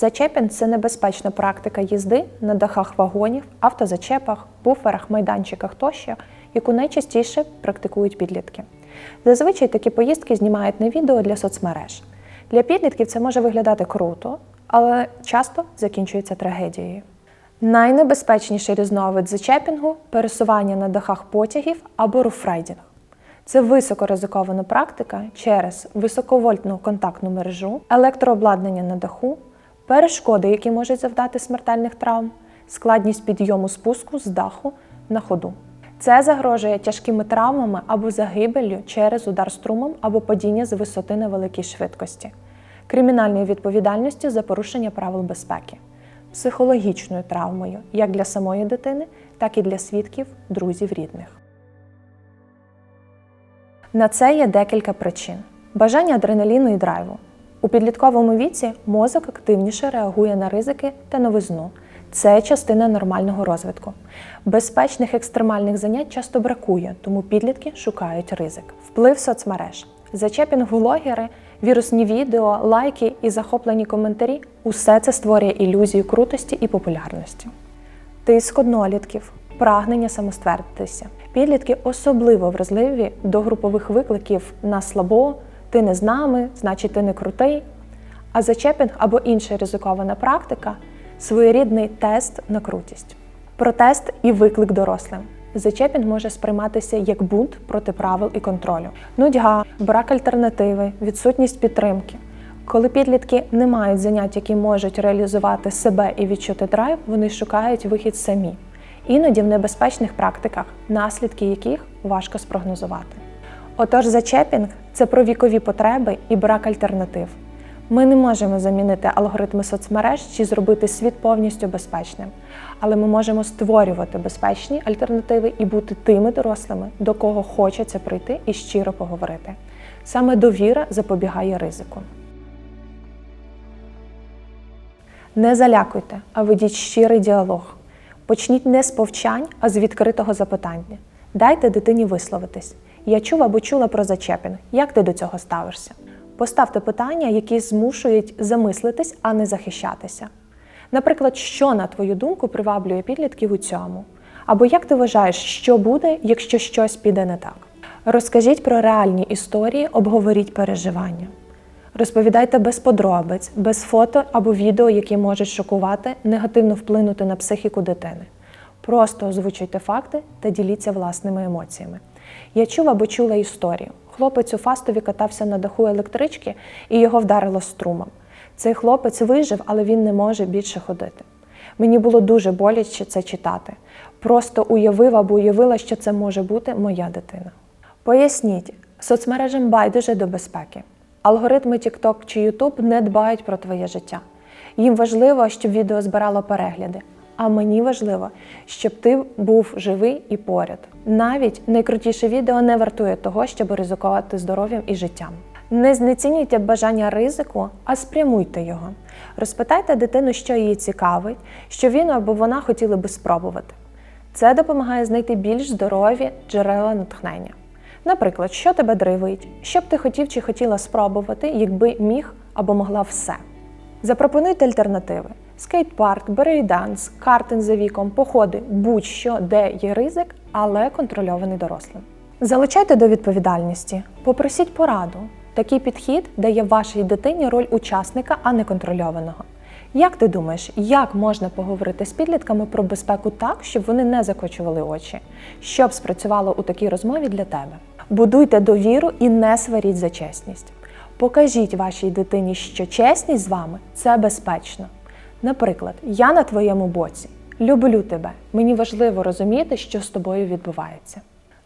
Зачепін це небезпечна практика їзди на дахах вагонів, автозачепах, буферах, майданчиках тощо, яку найчастіше практикують підлітки. Зазвичай такі поїздки знімають на відео для соцмереж. Для підлітків це може виглядати круто, але часто закінчується трагедією. Найнебезпечніший різновид зачепінгу пересування на дахах потягів або руфрайдінг. Це високоризикована практика через високовольтну контактну мережу, електрообладнання на даху, перешкоди, які можуть завдати смертельних травм, складність підйому спуску з даху на ходу. Це загрожує тяжкими травмами або загибеллю через удар струмом або падіння з висоти на великій швидкості, кримінальною відповідальністю за порушення правил безпеки, психологічною травмою як для самої дитини, так і для свідків, друзів, рідних. На це є декілька причин: бажання адреналіну і драйву. У підлітковому віці мозок активніше реагує на ризики та новизну. Це частина нормального розвитку. Безпечних екстремальних занять часто бракує, тому підлітки шукають ризик. Вплив соцмереж. Зачепінг-влогери, вірусні відео, лайки і захоплені коментарі усе це створює ілюзію крутості і популярності. Тиск однолітків, прагнення самоствердитися. Підлітки особливо вразливі до групових викликів на слабо, ти не з нами, значить ти не крутий. А зачепінг або інша ризикована практика своєрідний тест на крутість. Протест і виклик дорослим. Зачепінг може сприйматися як бунт проти правил і контролю, нудьга, брак альтернативи, відсутність підтримки. Коли підлітки не мають занять, які можуть реалізувати себе і відчути драйв, вони шукають вихід самі. Іноді в небезпечних практиках, наслідки яких важко спрогнозувати. Отож, зачепінг це про вікові потреби і брак альтернатив. Ми не можемо замінити алгоритми соцмереж чи зробити світ повністю безпечним, але ми можемо створювати безпечні альтернативи і бути тими дорослими, до кого хочеться прийти і щиро поговорити. Саме довіра запобігає ризику. Не залякуйте, а ведіть щирий діалог. Почніть не з повчань, а з відкритого запитання. Дайте дитині висловитись. Я чув або чула про зачепінг. Як ти до цього ставишся? Поставте питання, які змушують замислитись, а не захищатися. Наприклад, що, на твою думку, приваблює підлітків у цьому? Або як ти вважаєш, що буде, якщо щось піде не так? Розкажіть про реальні історії, обговоріть переживання. Розповідайте без подробиць, без фото або відео, які можуть шокувати, негативно вплинути на психіку дитини. Просто озвучуйте факти та діліться власними емоціями. Я чув або чула історію. Хлопець у Фастові катався на даху електрички і його вдарило струмом. Цей хлопець вижив, але він не може більше ходити. Мені було дуже боляче це читати. Просто уявив або уявила, що це може бути моя дитина. Поясніть, соцмережам байдуже до безпеки. Алгоритми TikTok чи YouTube не дбають про твоє життя. Їм важливо, щоб відео збирало перегляди. А мені важливо, щоб ти був живий і поряд. Навіть найкрутіше відео не вартує того, щоб ризикувати здоров'ям і життям. Не знецінюйте бажання ризику, а спрямуйте його. Розпитайте дитину, що її цікавить, що він або вона хотіли би спробувати. Це допомагає знайти більш здорові джерела натхнення. Наприклад, що тебе дривить, що б ти хотів чи хотіла спробувати, якби міг або могла все. Запропонуйте альтернативи: скейт-парк, брейданс, картинг за віком, походи, будь-що, де є ризик, але контрольований дорослим. Залучайте до відповідальності, попросіть пораду. Такий підхід дає вашій дитині роль учасника, а не контрольованого. Як ти думаєш, як можна поговорити з підлітками про безпеку так, щоб вони не закочували очі? Що б спрацювало у такій розмові для тебе? Будуйте довіру і не сваріть за чесність. Покажіть вашій дитині, що чесність з вами це безпечно. Наприклад, я на твоєму боці, люблю тебе. Мені важливо розуміти, що з тобою відбувається.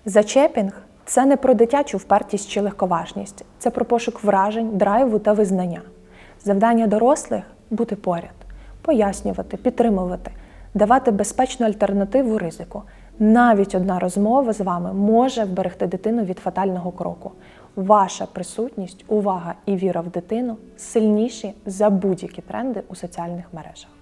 Зачепінг це не про дитячу впертість чи легковажність, це про пошук вражень, драйву та визнання. Завдання дорослих бути поряд, пояснювати, підтримувати, давати безпечну альтернативу ризику. Навіть одна розмова з вами може вберегти дитину від фатального кроку. Ваша присутність, увага і віра в дитину сильніші за будь-які тренди у соціальних мережах.